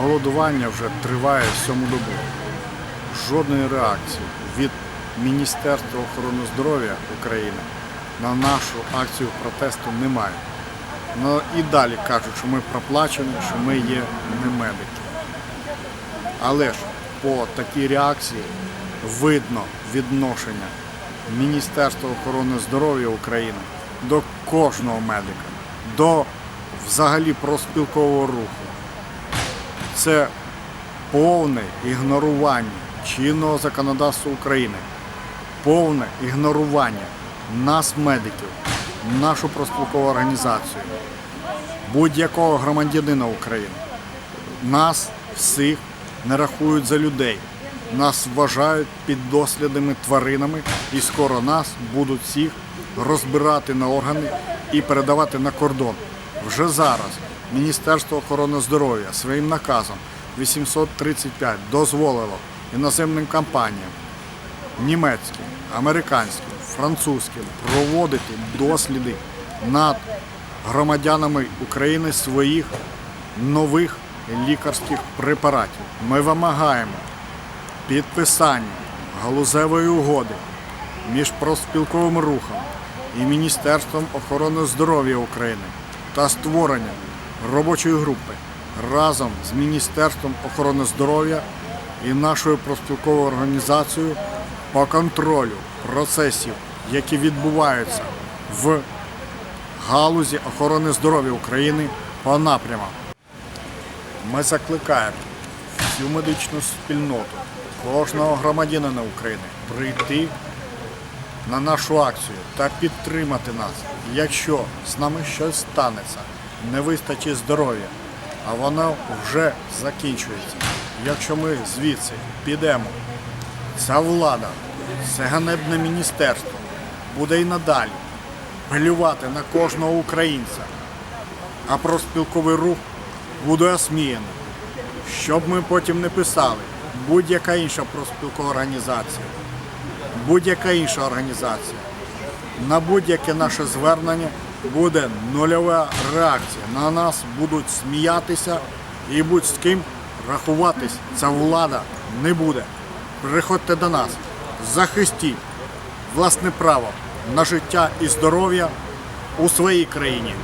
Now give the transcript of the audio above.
Голодування вже триває сьому добу. Жодної реакції від Міністерства охорони здоров'я України на нашу акцію протесту немає. Ну і далі кажуть, що ми проплачені, що ми є не медики. Але ж по такій реакції видно відношення Міністерства охорони здоров'я України до кожного медика, до взагалі профспілкового руху. Це повне ігнорування чинного законодавства України, повне ігнорування нас, медиків, нашу профспілкову організацію, будь-якого громадянина України. Нас всіх не рахують за людей. Нас вважають піддослідними тваринами, і скоро нас будуть всіх розбирати на органи і передавати на кордон. Вже зараз Міністерство охорони здоров'я своїм наказом 835 дозволило іноземним компаніям німецьким, американським, французьким проводити досліди над громадянами України своїх нових лікарських препаратів. Ми вимагаємо підписання галузевої угоди між профспілковим рухом і Міністерством охорони здоров'я України та створення робочої групи разом з Міністерством охорони здоров'я і нашою профспілковою організацією по контролю процесів, які відбуваються в галузі охорони здоров'я України по напрямам. Ми закликаємо всю медичну спільноту, кожного громадянина України прийти на нашу акцію та підтримати нас. Якщо з нами щось станеться, не вистачить здоров'я, а воно вже закінчується. Якщо ми звідси підемо, ця влада, це ганебне міністерство буде і надалі плювати на кожного українця, а профспілковий рух буде осміяний. Щоб ми потім не писали, будь-яка інша профспілкова організація, будь-яка інша організація, на будь-яке наше звернення буде нульова реакція. На нас будуть сміятися і будь з ким рахуватись ця влада не буде. Приходьте до нас, захистіть власне право на життя і здоров'я у своїй країні.